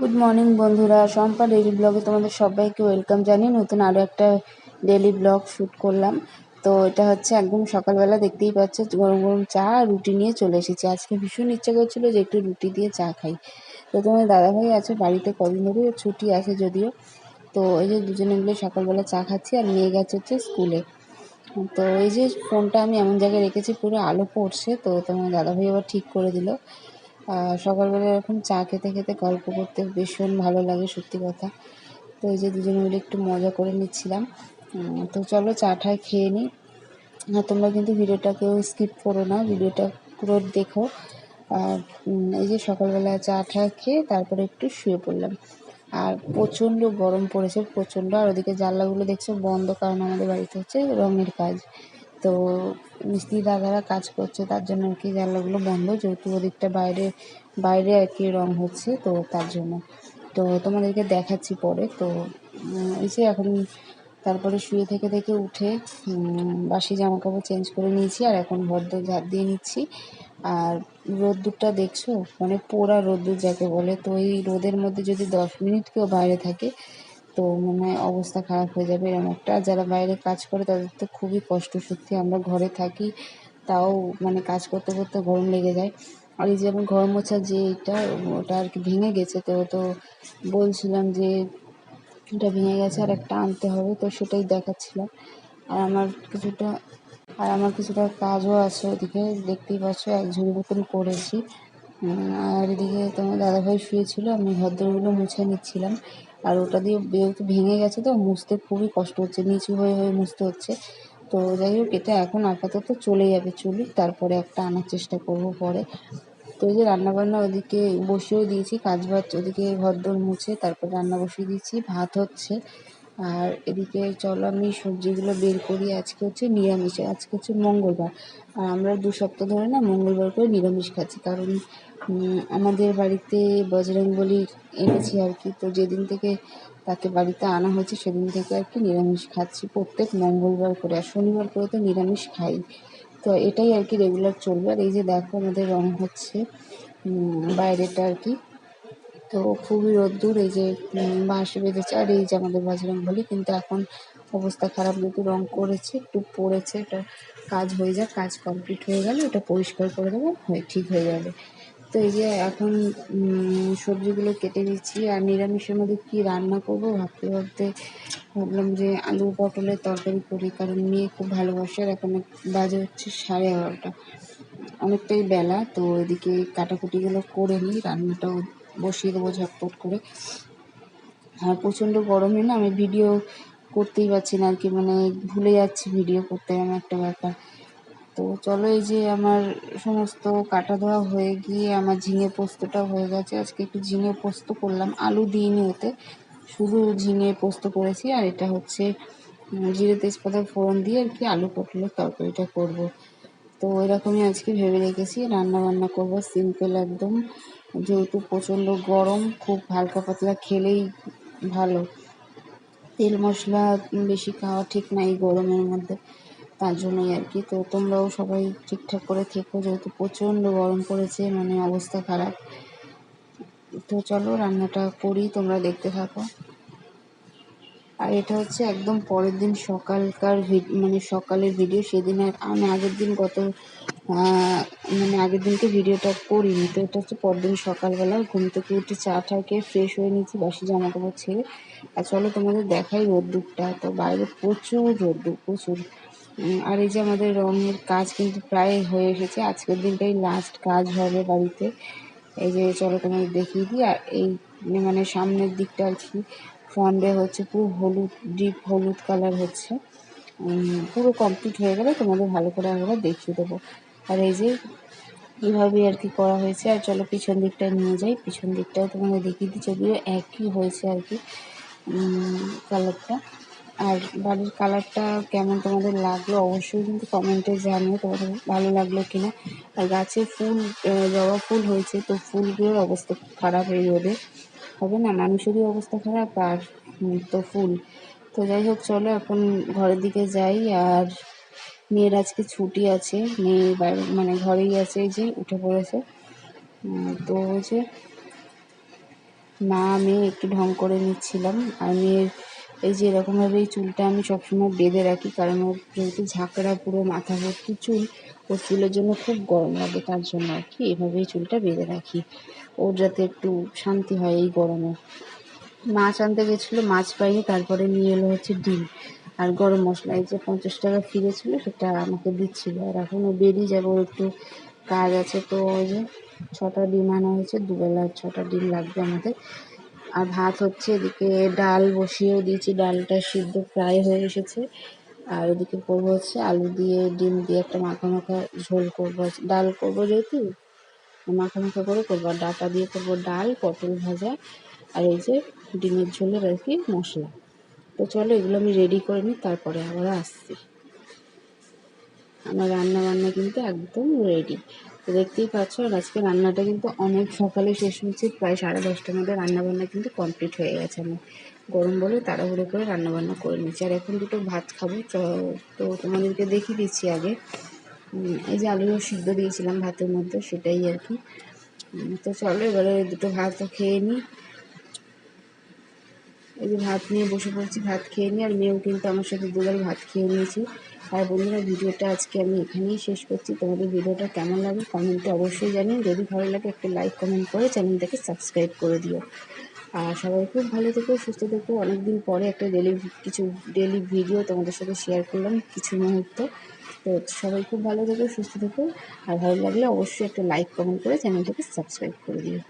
Good morning বন্ধুরা। Shampa daily ব্লগে তোমাদের সবাইকে ওয়েলকাম জানিয়ে নতুন আরও একটা ডেইলি ব্লগ শ্যুট করলাম। তো এটা হচ্ছে একদম সকালবেলা দেখতেই পাচ্ছ, গরম গরম চা আর রুটি নিয়ে চলে এসেছি। আজকে ভীষণ ইচ্ছা করছিল যে একটু রুটি দিয়ে চা খাই। তো তোমার দাদাভাই আছে বাড়িতে, কদিন ধরে ছুটি আছে যদিও। তো এই যে দুজনে মিলে সকালবেলা চা খাচ্ছি আর নিয়ে গেছে হচ্ছে স্কুলে তো এই যে ফোনটা আমি এমন জায়গায় রেখেছি, পুরো আলো পড়ছে। তো তোমার দাদাভাই আবার ঠিক করে দিল। সকালবেলা এরকম চা খেতে খেতে গল্প করতে ভীষণ ভালো লাগে, সত্যি কথা। তো এই যে দুজনে মিলে একটু মজা করে নিচ্ছিলাম। তো চলো চাটায় খেয়ে নিই আর তোমরা কিন্তু ভিডিওটা কেউ স্কিপ করো না, ভিডিওটা পুরো দেখো। আর এই যে সকালবেলা চা টা খেয়ে তারপরে একটু শুয়ে পড়লাম। আর প্রচণ্ড গরম পড়েছে, প্রচণ্ড। আর ওদিকে জানলাগুলো দেখছ বন্ধ, কারণ আমাদের বাড়িতে হচ্ছে রঙের কাজ। তো মিস্ত্রি দাদারা কাজ করছে, তার জন্য আর কি জানলাগুলো বন্ধ। যেহেতু ওদিকটা বাইরে বাইরে আর কি রং হচ্ছে, তো তার জন্য। তো তোমাদেরকে দেখাচ্ছি পরে। তো এই যে এখন তারপরে শুয়ে থেকে থেকে উঠে বাসি জামা কাপড় চেঞ্জ করে নিয়েছি আর এখন ভদ্র ঝাঁট দিয়ে নিচ্ছি। আর রোদ্দুরটা দেখছ? মানে পোড়া রোদ্দুর যাকে বলে। তো এই রোদের মধ্যে যদি দশ মিনিট কেউ বাইরে থাকে তো মনে অবস্থা খারাপ হয়ে যাবে এরকম একটা। যারা বাইরে কাজ করে তাদের তো খুবই কষ্ট সত্যি, আমরা ঘরে থাকি, তাও মানে কাজ করতে করতে গরম লেগে যায়। আর এই যে আমি ঘর মোছা যে এটা, ওটা আর কি ভেঙে গেছে, তো তো বলছিলাম যে এটা ভেঙে গেছে আর একটা আনতে হবে, তো সেটাই দেখাচ্ছিলাম। আর আমার কিছুটা, আর আমার কিছুটা কাজও আছে ওদিকে, দেখতেই পাচ্ছ, এক ঝুড়ি মতন করেছি। আর এদিকে তোমার দাদাভাই শুয়েছিল, আমি ঘরদোরগুলো মুছে নিচ্ছিলাম। আর ওটা দিয়ে যেহেতু ভেঙে গেছে তো মুছতে খুবই কষ্ট হচ্ছে, নিচু হয়ে হয়ে মুছতে হচ্ছে। তো যাই হোক, এটা এখন আপাতত চলে যাবে চলুক তারপরে একটা আনার চেষ্টা করব পরে। তো এই যে রান্নাবান্না ওদিকে বসিয়েও দিয়েছি কাজ বাজ ওদিকে ঘর ঘরদোর মুছে, তারপর রান্না বসিয়ে দিয়েছি, ভাত হচ্ছে। আর এদিকে চলো আমি সবজিগুলো বের করি। আজকে হচ্ছে নিরামিষ, আজকে হচ্ছে মঙ্গলবার। আর আমরা দু সপ্তাহ ধরে না মঙ্গলবার করে নিরামিষ খাচ্ছি। কারণ আমাদের বাড়িতে বজরংবলী এনেছি আর কি। তো যেদিন থেকে তাকে বাড়িতে আনা হয়েছে, সেদিন থেকে আর কি নিরামিষ খাচ্ছি প্রত্যেক মঙ্গলবার করে। আর শনিবার করে তো নিরামিষ খাই। তো এটাই আর কি রেগুলার চলবে। আর এই যে দেখো আমাদের রং হচ্ছে বাইরেটা আর কি তো খুবই রোদ্দুর, এই যে বাঁশ বেঁধেছে। আর এই যে আমাদের বাজরং বলি, কিন্তু এখন অবস্থা খারাপ, যেহেতু রং করেছে, একটু পড়েছে, এটা কাজ হয়ে যাক, কাজ কমপ্লিট হয়ে গেলে ওটা পরিষ্কার করে দেবো, হয়ে, ঠিক হয়ে যাবে। তো এই যে এখন সবজিগুলো কেটে দিচ্ছি আর নিরামিষের মধ্যে কী রান্না করব ভাবতে ভাবতে ভাবলাম যে আলু পটলের তরকারি করি, কারণ মেয়ে খুব ভালোবাসে, আর এখন বাজে হচ্ছে সাড়ে এগারোটা। অনেকটাই বেলা, তো এদিকে কাটাকুটিগুলো করে নিই, রান্নাটাও বসিয়ে দেবো ঝটপট করে। আর প্রচণ্ড গরমে না আমি ভিডিও করতেই পারছি না আর কি মানে ভুলে যাচ্ছি ভিডিও করতে, এমন একটা ব্যাপার। তো চলো এই যে আমার সমস্ত কাটা ধোয়া হয়ে গিয়ে আমার ঝিঙে পোস্তটা হয়ে গেছে। আজকে একটু ঝিঙে পোস্ত করলাম, আলু দিইনি ওতে। শুধু ঝিঙে পোস্ত করেছি আর এটা হচ্ছে জিরে তেজপাতা ফোড়ন দিয়ে আর কি আলু পটলের তরকারিটা করব। তো এরকমই আজকে ভেবে রেখেছি রান্না বান্না করব সিম্পল একদম। যেহেতু প্রচণ্ড গরম, খুব হালকা পাতলা খেলেই ভালো। তেল মশলা বেশি খাওয়া ঠিক না এই গরমের মধ্যে, তার জন্যই আর কি। তো তোমরাও সবাই ঠিকঠাক করে থেকো, যেহেতু প্রচণ্ড গরম পড়েছে মানে অবস্থা খারাপ। তো চলো রান্নাটা করি, তোমরা দেখতে থাকো। আর এটা হচ্ছে একদম পরের দিন সকালকার মানে সকালের ভিডিও সেদিন আর আমি আগের দিন গত মানে আগের দিনকে ভিডিওটা করিনি, তো এটা হচ্ছে পরদিন সকালবেলা ঘুম থেকে উঠে চা টা খেয়ে ফ্রেশ হয়ে নিয়েছি বাসি জামা কাপড় ছেড়ে। আর চলো তোমাদের দেখাই রোদ্দুরটা, তো বাইরে প্রচুর রোদ্দুর, প্রচুর। আর এই যে আমাদের রঙের কাজ কিন্তু প্রায় হয়ে এসেছে, আজকের দিনটাই লাস্ট কাজ হবে বাড়িতে। এই যে চলো তোমাদের দেখিয়ে দিই, আর এই মানে সামনের দিকটা আর কি ফন্ডে হচ্ছে পুরো হলুদ ডিপ হলুদ কালার হচ্ছে। পুরো কমপ্লিট হয়ে গেলে তোমাদের ভালো করে একবার দেখিয়ে দেবো। আর এই যে এইভাবেই আর কি করা হয়েছে। আর চলো পিছন দিকটায় নিয়ে যাই। পিছন দিকটাও তোমাদের দেখিয়ে দিই, যদিও একই হয়েছে আর কি কালারটা আর বাড়ির কালারটা কেমন তোমাদের লাগল অবশ্যই কিন্তু কমেন্টে জানিও তোমাদের ভালো লাগল কিনা। আর গাছে ফুল জবা ফুল হয়েছে, তো ফুলগুলোর অবস্থা খারাপ এই রোদে। হবে না? মানুষেরই অবস্থা খারাপ আর তো ফুল। তো যাই হোক, চলো এখন ঘরের দিকে যাই। আর মেয়ের আজকে ছুটি আছে। মেয়ে বাইরে মানে ঘরেই আছে যে, উঠে পড়েছে। তো হচ্ছে মা, মেয়ে একটু ঢং করে নিচ্ছিলাম। আর মেয়ের এই যে এরকমভাবে এই চুলটা আমি সবসময় বেঁধে রাখি, কারণ ওর যেহেতু ঝাঁকড়া পুরো মাথা ভর্তি চুল, ওর চুলের জন্য খুব গরম লাগে, তার জন্য আর কি এভাবেই চুলটা বেঁধে রাখি। ওর যাতে একটু শান্তি হয় এই গরমে। মাছ আনতে গেছিল, মাছ পাইনি, তারপরে নিয়ে এলো হচ্ছে ডিম। আর গরম মশলা, এই যে পঞ্চাশ টাকা ফিরে ছিল সেটা আমাকে দিচ্ছিল। আর এখনও বেরিয়ে যাব একটু কাজ আছে তো, ওই যে ছটা ডিম আনা হয়েছে, দুবেলা ছটা ডিম লাগবে আমাদের। আর ভাত হচ্ছে এদিকে ডাল বসিয়েও দিয়েছি, ডালটা সিদ্ধ প্রায় হয়ে এসেছে। আর এদিকে করব হচ্ছে আলু দিয়ে, ডিম দিয়ে একটা মাখা মাখা ঝোল করব। ডাল করব যেহেতু মাখা মাখা করে করব। আর ডাটা দিয়ে করব ডাল, পটল ভাজা, আর এই যে ডিমের ঝোলের আর কি মশলা। তো চলো এগুলো আমি রেডি করে নিই, তারপরে আবার আসছি। আমার রান্না বান্না কিন্তু একদম রেডি তো দেখতেই পাচ্ছ, আর আজকে রান্নাটা কিন্তু অনেক সকালে শেষ হয়েছে, প্রায় সাড়ে দশটার মধ্যে রান্নাবান্না কিন্তু কমপ্লিট হয়ে গেছে আমার। গরম বলে তাড়াহুড়ো করে রান্নাবান্না করে নিচ্ছি আর এখন দুটো ভাত খাব তো তোমাদেরকে দেখিয়ে দিচ্ছি আগে। এই যে আলু সিদ্ধ দিয়েছিলাম ভাতের মধ্যে, সেটাই আর কি। তো চলো এবারে দুটো ভাত খেয়ে নিই। এই যে ভাত নিয়ে বসে পড়েছি, ভাত খেয়ে নিই আর মেয়েও কিন্তু আমার সাথে দুবার ভাত খেয়ে নিয়েছি। আর বন্ধুরা, ভিডিওটা আজকে আমি এখানেই শেষ করছি। তোমাদের ভিডিওটা কেমন লাগে কমেন্টে অবশ্যই জানিও। যদি ভালো লাগে, একটু লাইক, কমেন্ট করে চ্যানেলটাকে সাবস্ক্রাইব করে দিও। আর সবাই খুব ভালো থেকো, সুস্থ থেকো। অনেকদিন পরে একটা ডেলি কিছু ডেলি ভিডিও তোমাদের সাথে শেয়ার করলাম কিছু মুহূর্ত। তো সবাই খুব ভালো থেকো, সুস্থ থেকো। আর ভালো লাগলে অবশ্যই একটা লাইক কমেন্ট করে চ্যানেলটাকে সাবস্ক্রাইব করে দিও।